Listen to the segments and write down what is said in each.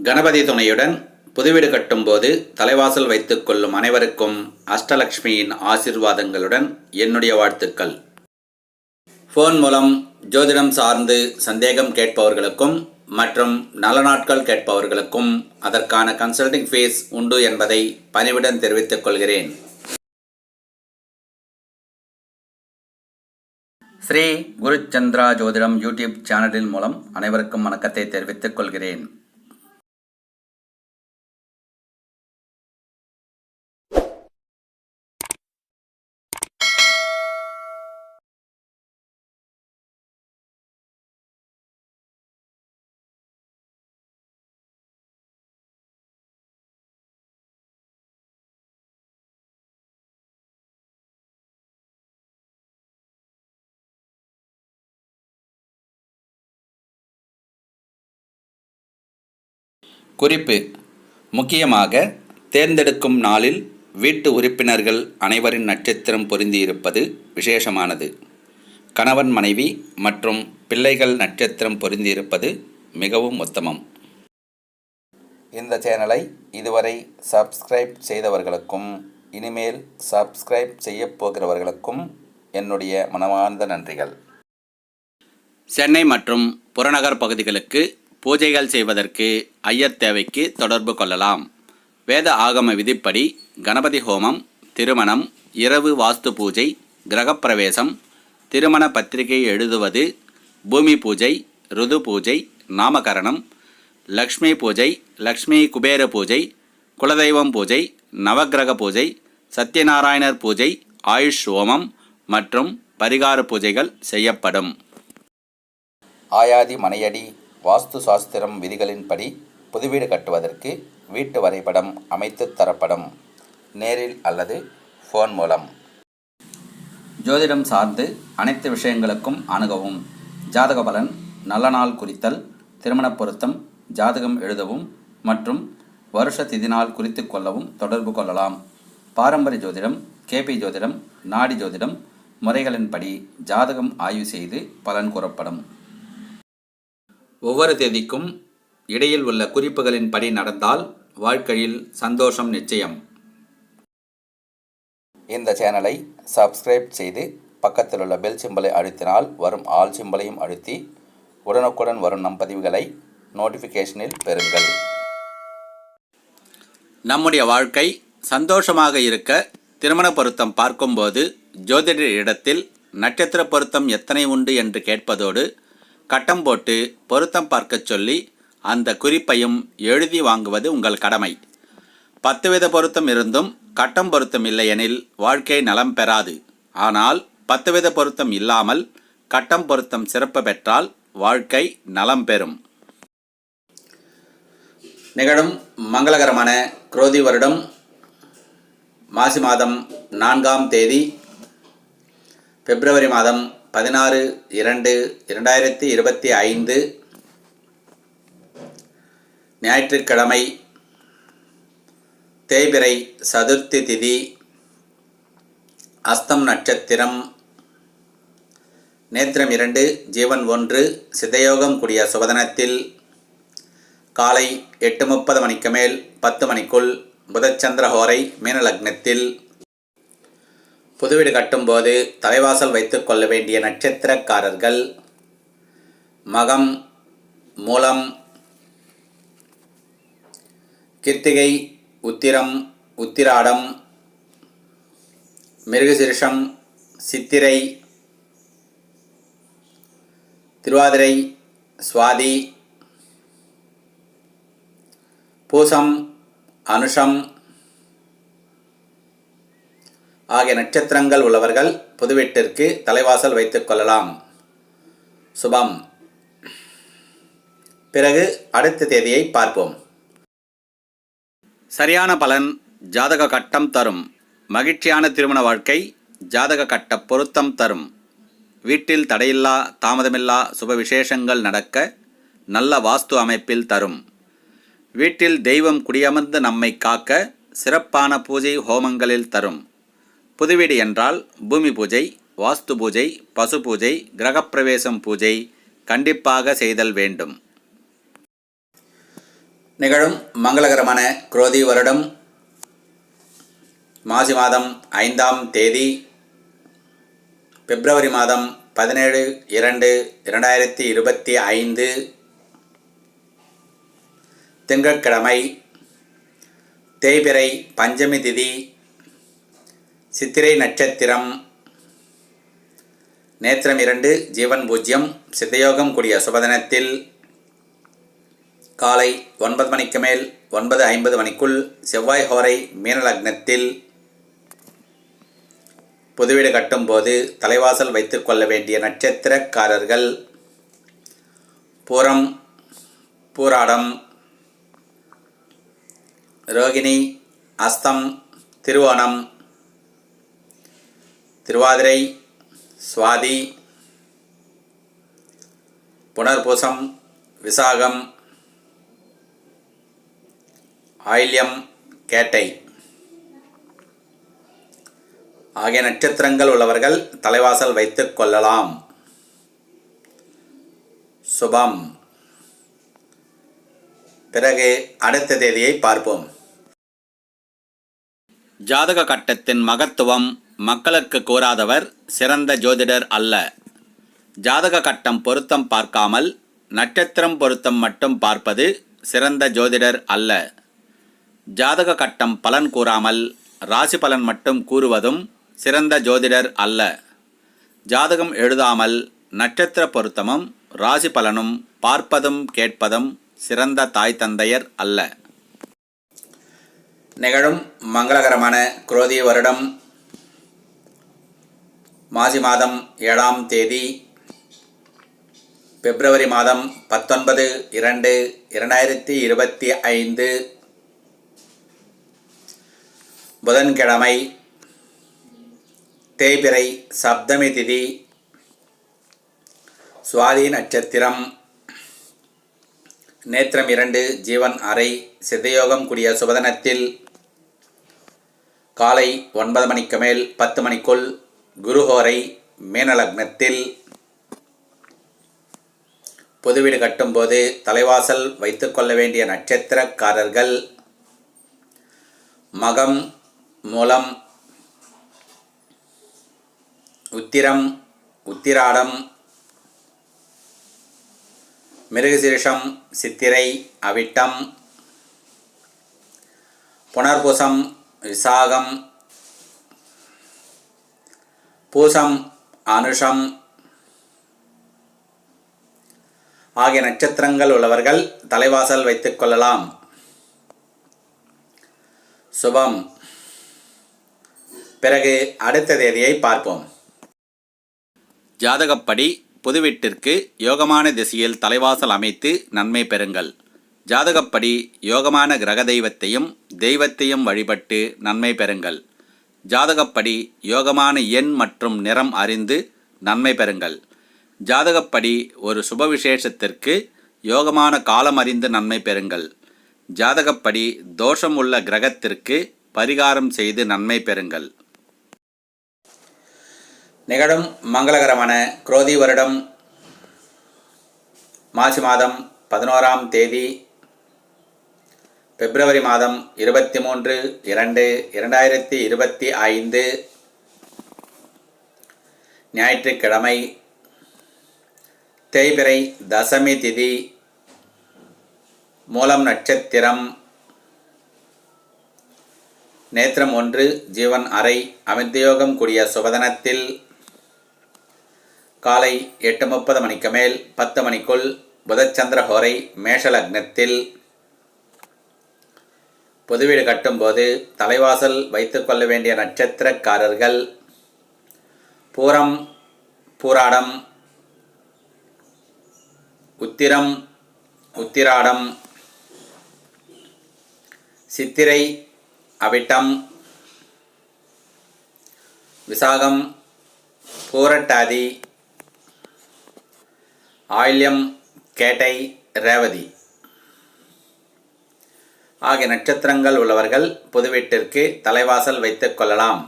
கணபதி துணையுடன் புதுவீடு கட்டும்போது தலைவாசல் வைத்துக் கொள்ளும் அனைவருக்கும் அஷ்டலக்ஷ்மியின் ஆசீர்வாதங்களுடன் என்னுடைய வாழ்த்துக்கள். ஃபோன் மூலம் ஜோதிடம் சார்ந்து சந்தேகம் கேட்பவர்களுக்கும் மற்றும் நல்ல நாட்கள் கேட்பவர்களுக்கும் அதற்கான கன்சல்டிங் ஃபீஸ் உண்டு என்பதை பணிவுடன் தெரிவித்துக் கொள்கிறேன். ஸ்ரீ குருச்சந்திரா ஜோதிடம் யூடியூப் சேனலின் மூலம் அனைவருக்கும் வணக்கத்தை தெரிவித்துக் கொள்கிறேன். குறிப்பு. முக்கியமாக தேர்ந்தெடுக்கும் நாளில் வீட்டு உறுப்பினர்கள் அனைவரின் நட்சத்திரம் பொருந்தியிருப்பது விசேஷமானது. கணவன் மனைவி மற்றும் பிள்ளைகள் நட்சத்திரம் பொருந்தியிருப்பது மிகவும் உத்தமம். இந்த சேனலை இதுவரை சப்ஸ்கிரைப் செய்தவர்களுக்கும் இனிமேல் சப்ஸ்கிரைப் செய்யப் போகிறவர்களுக்கும் என்னுடைய மனமார்ந்த நன்றிகள். சென்னை மற்றும் புறநகர் பகுதிகளுக்கு பூஜைகள் செய்வதற்கு ஐயர் தேவைக்கு தொடர்பு கொள்ளலாம். வேத ஆகம விதிப்படி கணபதி ஹோமம் திருமணம் இரவு வாஸ்து பூஜை கிரகப்பிரவேசம் திருமண பத்திரிகை எழுதுவது பூமி பூஜை ருது பூஜை நாமகரணம் லக்ஷ்மி பூஜை லக்ஷ்மி குபேர பூஜை குலதெய்வம் பூஜை நவக்கிரக பூஜை சத்யநாராயணர் பூஜை ஆயுஷ் ஹோமம் மற்றும் பரிகார பூஜைகள் செய்யப்படும். ஆயாதி மனையடி வாஸ்து சாஸ்திரம் விதிகளின்படி புதுவீடு கட்டுவதற்கு வீட்டு வரைபடம் அமைத்து தரப்படும். நேரில் அல்லது ஃபோன் மூலம். ஜோதிடம் சார்ந்து அனைத்து விஷயங்களுக்கும் அணுகவும். ஜாதக பலன் நல்ல நாள் குறித்தல் திருமணப் பொருத்தம் ஜாதகம் எழுதவும் மற்றும் வருஷ திதி நாள் குறித்து கொள்ளவும் தொடர்பு கொள்ளலாம். பாரம்பரிய ஜோதிடம் கேபி ஜோதிடம் நாடி ஜோதிடம் முறைகளின்படி ஜாதகம் ஆய்வு செய்து பலன் கூறப்படும். ஒவ்வொரு தேதிக்கும் இடையில் உள்ள குறிப்புகளின்படி நடந்தால் வாழ்க்கையில் சந்தோஷம் நிச்சயம். இந்த சேனலை சப்ஸ்கிரைப் செய்து பக்கத்தில் உள்ள பெல் சிம்பலை அழுத்தினால் வரும் ஆல் சிம்பலையும் அழுத்தி உடனுக்குடன் வரும் நம் பதிவுகளை நோட்டிஃபிகேஷனில் பெறுங்கள். நம்முடைய வாழ்க்கை சந்தோஷமாக இருக்க திருமண பொருத்தம் பார்க்கும்போது ஜோதிடர் இடத்தில் நட்சத்திர பொருத்தம் எத்தனை உண்டு என்று கேட்பதோடு கட்டம் போட்டு பொருத்தம் பார்க்கச் சொல்லி அந்த குறிப்பையும் எழுதி வாங்குவது உங்கள் கடமை. பத்து வித பொருத்தம் இருந்தும் கட்டம் பொருத்தம் இல்லையெனில் வாழ்க்கை நலம் பெறாது. ஆனால் பத்து வித பொருத்தம் இல்லாமல் கட்டம் பொருத்தம் சிறப்பு பெற்றால் வாழ்க்கை நலம் பெறும். நிகழும் மங்களகரமான குரோதி வருடம் மாசி மாதம் நான்காம் தேதி பிப்ரவரி மாதம் பதினாறு இரண்டு இரண்டாயிரத்தி இருபத்தி ஐந்து ஞாயிற்றுக்கிழமை தேய்பிரை சதுர்த்தி திதி அஸ்தம் நட்சத்திரம் நேத்திரம் இரண்டு ஜீவன் ஒன்று சிதயோகம் கூடிய சுபதனத்தில் காலை எட்டு முப்பது மணிக்கு மேல் பத்து மணிக்குள் புதச்சந்திர ஹோரை மீனலக்னத்தில் புது வீடு கட்டும்போது தலைவாசல் வைத்துக் கொள்ள வேண்டிய நட்சத்திரக்காரர்கள். மகம் மூலம் கிருத்திகை உத்திரம் உத்திராடம் மிருகசிருஷம் சித்திரை திருவாதிரை சுவாதி பூசம் அனுஷம் ஆகிய நட்சத்திரங்கள் உள்ளவர்கள் புதுவீட்டிற்கு தலைவாசல் வைத்துக் கொள்ளலாம். சுபம். பிறகு அடுத்த தேதியை பார்ப்போம். சரியான பலன் ஜாதக கட்டம் தரும். மகிழ்ச்சியான திருமண வாழ்க்கை ஜாதக கட்ட பொருத்தம் தரும். வீட்டில் தடையில்லா தாமதமில்லா சுப விசேஷங்கள் நடக்க நல்ல வாஸ்து அமைப்பில் தரும். வீட்டில் தெய்வம் குடியமர்ந்து நம்மை காக்க சிறப்பான பூஜை ஹோமங்களில் தரும். புதுவீடு என்றால் பூமி பூஜை வாஸ்து பூஜை பசு பூஜை கிரகப்பிரவேசம் பூஜை கண்டிப்பாக செய்தல் வேண்டும். நிகழும் மங்களகரமான குரோதி வருடம் மாசி மாதம் ஐந்தாம் தேதி பிப்ரவரி மாதம் பதினேழு இரண்டு இரண்டாயிரத்தி இருபத்தி ஐந்து திங்கட்கிழமை தேய்பிறை பஞ்சமி திதி சித்திரை நட்சத்திரம். நேத்திரம் இரண்டு ஜீவன் பூஜ்யம் சித்தயோகம் கூடிய சுபதினத்தில் காலை ஒன்பது மணிக்கு மேல் ஒன்பது ஐம்பது மணிக்குள் செவ்வாய் ஹோரை மீனலக்னத்தில் புதுவீடு கட்டும்போது தலைவாசல் வைத்து கொள்ள வேண்டிய நட்சத்திரக்காரர்கள் பூரம் பூராடம் ரோகிணி அஸ்தம் திருவோணம் திருவாதிரை சுவாதி புனர்பூசம் விசாகம் ஆயில்யம் கேட்டை. ஆகிய நட்சத்திரங்கள் உள்ளவர்கள் தலைவாசல் வைத்துக் கொள்ளலாம். சுபம். பிறகு அடுத்த தேதியை பார்ப்போம். ஜாதக கட்டத்தின் மகத்துவம் மக்களுக்கு கூறாதவர் சிறந்த ஜோதிடர் அல்ல. ஜாதக கட்டம் பொருத்தம் பார்க்காமல் நட்சத்திரம் பொருத்தம் மட்டும் பார்ப்பது சிறந்த ஜோதிடர் அல்ல. ஜாதக கட்டம் பலன் கூறாமல் ராசி பலன் மட்டும் கூறுவதும் சிறந்த ஜோதிடர் அல்ல. ஜாதகம் எழுதாமல் நட்சத்திர பொருத்தமும் ராசி பலனும் பார்ப்பதும் கேட்பதும் சிறந்த தாய் தந்தையர் அல்ல. நிகழும் மங்களகரமான குரோதி வருடம் மாசி மாதம் ஏழாம் தேதி பிப்ரவரி மாதம் பத்தொன்பது இரண்டு இரண்டாயிரத்தி இருபத்தி ஐந்து புதன்கிழமை தேய்பிறை சப்தமி திதி சுவாதி நட்சத்திரம் நேத்திரம் இரண்டு ஜீவன் அறை சித்தயோகம் கூடிய சுபதனத்தில் காலை ஒன்பது மணிக்கு மேல் பத்து மணிக்குள் குருஹோரை மீனலக்னத்தில் புதுவீடு கட்டும்போது தலைவாசல் வைத்துக்கொள்ள வேண்டிய நட்சத்திரக்காரர்கள் மகம் மூலம் உத்திரம் உத்திராடம் மிருகசீரிஷம் சித்திரை அவிட்டம் புனர்பூசம் விசாகம் பூசம் அனுஷம் ஆகிய நட்சத்திரங்கள் உள்ளவர்கள் தலைவாசல் வைத்துக் கொள்ளலாம். சுபம். பிறகு அடுத்த தேதியை பார்ப்போம். ஜாதகப்படி புதுவீட்டிற்கு யோகமான திசையில் தலைவாசல் அமைத்து நன்மை பெறுங்கள். ஜாதகப்படி யோகமான கிரக தெய்வத்தையும் தெய்வத்தையும் வழிபட்டு நன்மை பெறுங்கள். ஜாதகப்படி யோகமான எண் மற்றும் நிறம் அறிந்து நன்மை பெறுங்கள். ஜாதகப்படி ஒரு சுப விசேஷத்திற்கு யோகமான காலம் அறிந்து நன்மை பெறுங்கள். ஜாதகப்படி தோஷம் உள்ள கிரகத்திற்கு பரிகாரம் செய்து நன்மை பெறுங்கள். நிகழும் மங்களகரமான குரோதி வருடம் மாசி மாதம் பதினோராம் தேதி பிப்ரவரி மாதம் இருபத்தி மூன்று இரண்டு இரண்டாயிரத்தி இருபத்தி ஐந்து ஞாயிற்றுக்கிழமை தேய்பிறை தசமி திதி மூலம் நட்சத்திரம் நேத்திரம் ஒன்று ஜீவன் அறை அமிர்தயோகம் கூடிய சுபதனத்தில் காலை எட்டு முப்பது மணிக்கு மேல் பத்து மணிக்குள் புதச்சந்திர ஹோரை மேஷலக்னத்தில் புதுவீடு கட்டும்போது தலைவாசல் வைத்துக்கொள்ள வேண்டிய நட்சத்திரக்காரர்கள் பூரம் பூராடம் உத்திரம் உத்திராடம் சித்திரை அவிட்டம் விசாகம் பூரட்டாதி ஆயில்யம் கேட்டை ரேவதி. ஆகிய நட்சத்திரங்கள் உள்ளவர்கள் புதுவீட்டிற்கு தலைவாசல் வைத்துக் கொள்ளலாம்.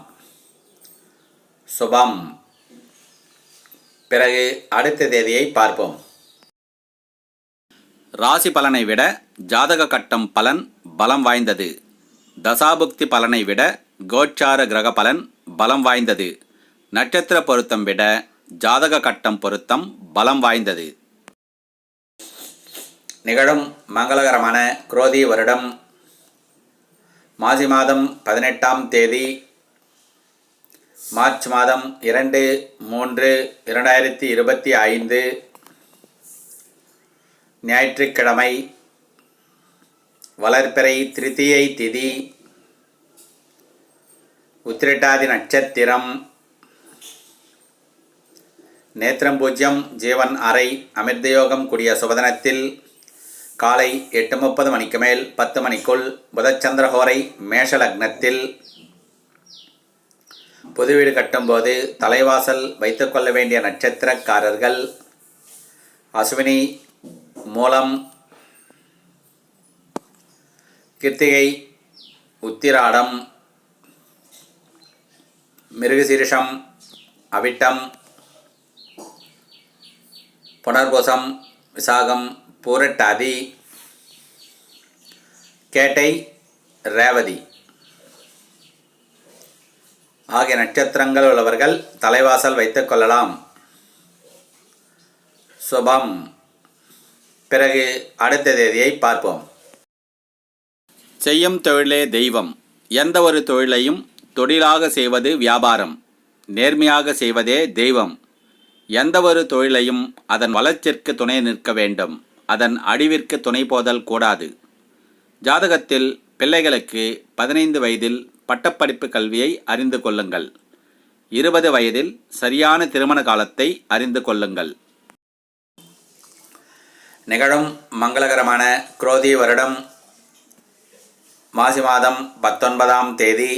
சுபம். பிறகு அடுத்த தேதியை பார்ப்போம். ராசி பலனை விட ஜாதக கட்டம் பலன் பலம் வாய்ந்தது. தசாபுக்தி பலனை விட கோச்சார கிரக பலன் பலம் வாய்ந்தது. நட்சத்திர பொருத்தம் விட ஜாதக கட்டம் பொருத்தம் பலம் வாய்ந்தது. நிகழும் மங்களகரமான குரோதி வருடம் மாசி மாதம் பதினெட்டாம் தேதி மார்ச் மாதம் இரண்டு மூன்று இரண்டாயிரத்தி இருபத்தி ஐந்து ஞாயிற்றுக்கிழமை வளர்ப்பிறை திருத்தியை திதி உத்திரட்டாதி நட்சத்திரம் நேத்திரம் பூஜ்யம் ஜீவன் அறை அமிர்தயோகம் கூடிய சுபதனத்தில் காலை எட்டு முப்பது மணிக்கு மேல் பத்து மணிக்குள் புதச்சந்திரஹோரை மேஷ லக்னத்தில் புது வீடு கட்டும்போது தலைவாசல் வைத்துக்கொள்ள வேண்டிய நட்சத்திரக்காரர்கள் அஸ்வினி மூலம் கிருத்திகை உத்திராடம் மிருகசீரிஷம் அவிட்டம் புனர்பூசம் விசாகம் பூரட்டாதி. கேட்டை ரேவதி. ஆகிய நட்சத்திரங்கள் உள்ளவர்கள் தலைவாசல் வைத்துக் கொள்ளலாம். சுபம். பிறகு அடுத்த தேதியை பார்ப்போம். செய்யும் தொழிலே தெய்வம். எந்த ஒரு தொழிலையும் தொழிலாக செய்வது வியாபாரம். நேர்மையாக செய்வதே தெய்வம். எந்த ஒரு தொழிலையும் அதன் வளர்ச்சிற்கு துணை நிற்க வேண்டும். அதன் அடிவிற்கு துணை போதல் கூடாது. ஜாதகத்தில் பிள்ளைகளுக்கு பதினைந்து வயதில் பட்டப்படிப்பு கல்வியை அறிந்து கொள்ளுங்கள். இருபது வயதில் சரியான திருமண காலத்தை அறிந்து கொள்ளுங்கள். நிகழும் மங்களகரமான குரோதி வருடம் மாசி மாதம் பத்தொன்பதாம் தேதி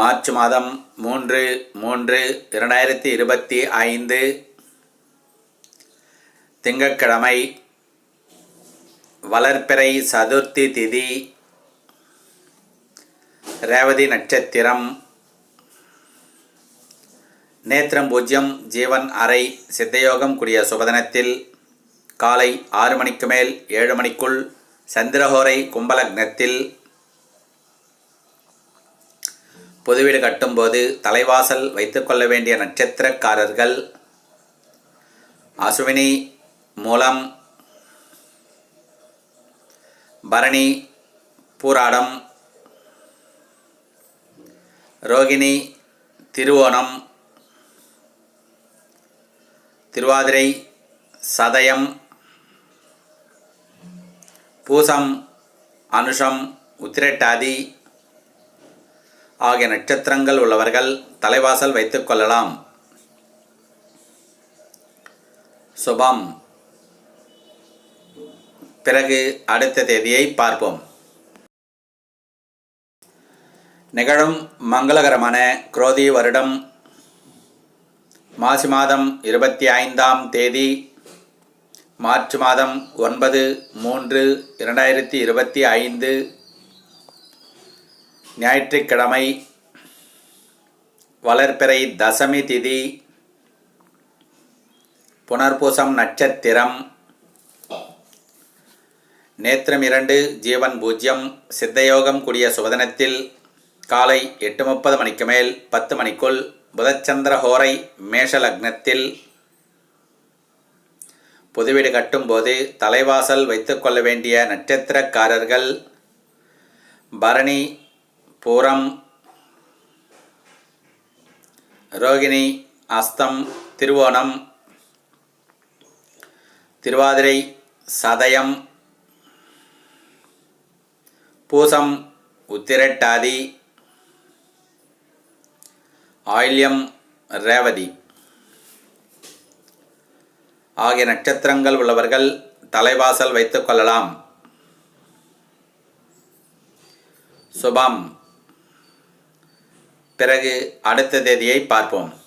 மார்ச் மாதம் மூன்று மூன்று இரண்டாயிரத்தி இருபத்தி ஐந்து திங்கட்கிழமை வளர்ப்பிறை சதுர்த்தி திதி ரேவதி நட்சத்திரம் நேத்திரம் பூஜ்யம் ஜீவன் அறை சித்தயோகம் கூடிய சுபதனத்தில் காலை ஆறு மணிக்கு மேல் ஏழு மணிக்குள் சந்திரஹோரை கும்பலக்னத்தில் புதுவீடு கட்டும்போது தலைவாசல் வைத்துக்கொள்ள வேண்டிய நட்சத்திரக்காரர்கள் அசுவினி மூலம் பரணி பூராடம் ரோகிணி திருவோணம் திருவாதிரை சதயம் பூசம் அனுஷம் உத்திரட்டாதி ஆகிய நட்சத்திரங்கள் உள்ளவர்கள் தலைவாசல் வைத்துக்கொள்ளலாம் சுபம். பிறகு அடுத்த தேதியை பார்ப்போம். நிகழும் மங்களகரமான குரோதி வருடம் மாசி மாதம் இருபத்தி ஐந்தாம் தேதி மார்ச் மாதம் ஒன்பது மூன்று இரண்டாயிரத்தி இருபத்தி ஐந்து ஞாயிற்றுக்கிழமை வளர்ப்பிறை தசமி திதி புனர்பூசம் நட்சத்திரம் நேத்திரம் இரண்டு ஜீவன் பூஜ்யம் சித்தயோகம் கூடிய சுபதனத்தில் காலை எட்டு முப்பது மணிக்கு மேல் பத்து மணிக்குள் புதச்சந்திர ஹோரை மேஷ லக்னத்தில் புதுவீடு கட்டும்போது தலைவாசல் வைத்துக்கொள்ள வேண்டிய நட்சத்திரக்காரர்கள் பரணி பூரம் ரோகிணி அஸ்தம் திருவோணம் திருவாதிரை சதயம் பூசம் உத்திரட்டாதி. ஆயில்யம் ரேவதி. ஆகிய நட்சத்திரங்கள் உள்ளவர்கள் தலைவாசல் வைத்துக் கொள்ளலாம். சுபம். பிறகு அடுத்த தேதியை பார்ப்போம்.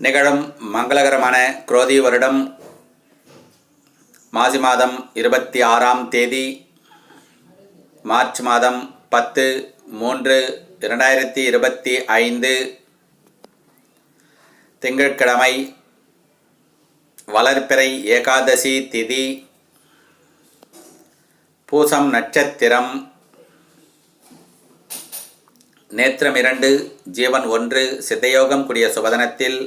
நிகழும் மங்களகரமான குரோதி வருடம் மாசி மாதம் இருபத்தி ஆறாம் தேதி மார்ச் மாதம் பத்து மூன்று இரண்டாயிரத்தி இருபத்தி ஐந்து திங்கட்கிழமை வளர்ப்பிறை ஏகாதசி திதி பூசம் நட்சத்திரம் நேத்திரம் இரண்டு ஜீவன் ஒன்று சித்தயோகம் கூடிய சுபதனத்தில்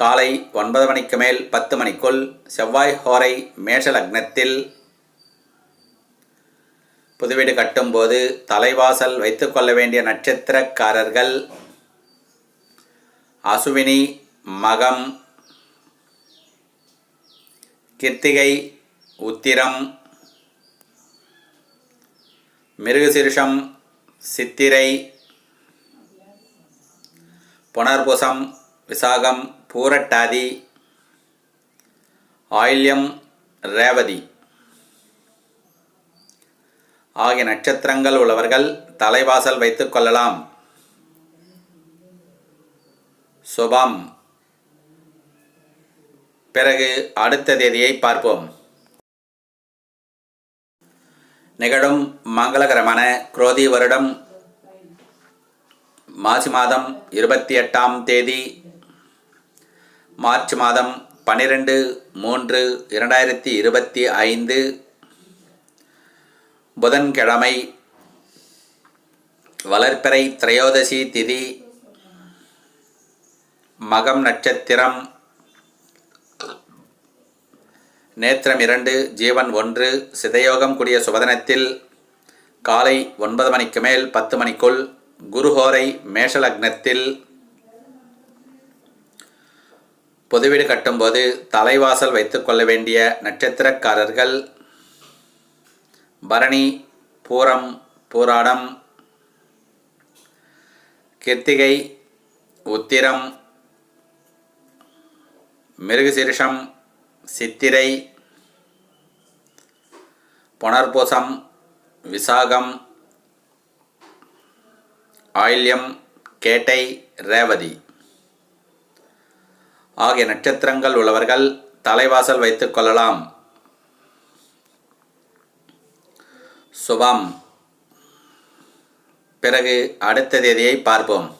காலை ஒன்பது மணிக்கு மேல் பத்து மணிக்குள் செவ்வாய் ஹோரை மேஷ லக்னத்தில் புதுவீடு கட்டும்போது தலைவாசல் வைத்துக்கொள்ள வேண்டிய நட்சத்திரக்காரர்கள் அசுவினி மகம் கிருத்திகை உத்திரம் மிருகசிருஷம் சித்திரை புனர்புசம் விசாகம் பூரட்டாதி ஆயில்யம் ரேவதி. ஆகிய நட்சத்திரங்கள் உள்ளவர்கள் தலைவாசல் வைத்துக் கொள்ளலாம். சுபம். பிறகு அடுத்த தேதியை பார்ப்போம். நிகழும் மங்களகரமான குரோதி வருடம் மாசி மாதம் இருபத்தி எட்டாம் தேதி மார்ச் மாதம் பன்னிரெண்டு மூன்று இரண்டாயிரத்தி இருபத்தி ஐந்து புதன்கிழமை வளர்ப்பிறை திரையோதசி திதி மகம் நட்சத்திரம் நேத்திரம் இரண்டு ஜீவன் ஒன்று சிதயோகம் கூடிய சுபதனத்தில் காலை ஒன்பது மணிக்கு மேல் பத்து மணிக்குள் குருஹோரை மேஷலக்னத்தில் பொதுவீடு கட்டும்போது தலைவாசல் வைத்துக்கொள்ள வேண்டிய நட்சத்திரக்காரர்கள் பரணி பூரம் பூராடம் கிருத்திகை உத்திரம் மிருகசீரிஷம் சித்திரை புனர்பூசம் விசாகம் ஆயில்யம் கேட்டை ரேவதி. ஆகிய நட்சத்திரங்கள் உள்ளவர்கள் தலைவாசல் வைத்துக் கொள்ளலாம். சுபம். பிறகு அடுத்த தேதியை பார்ப்போம்.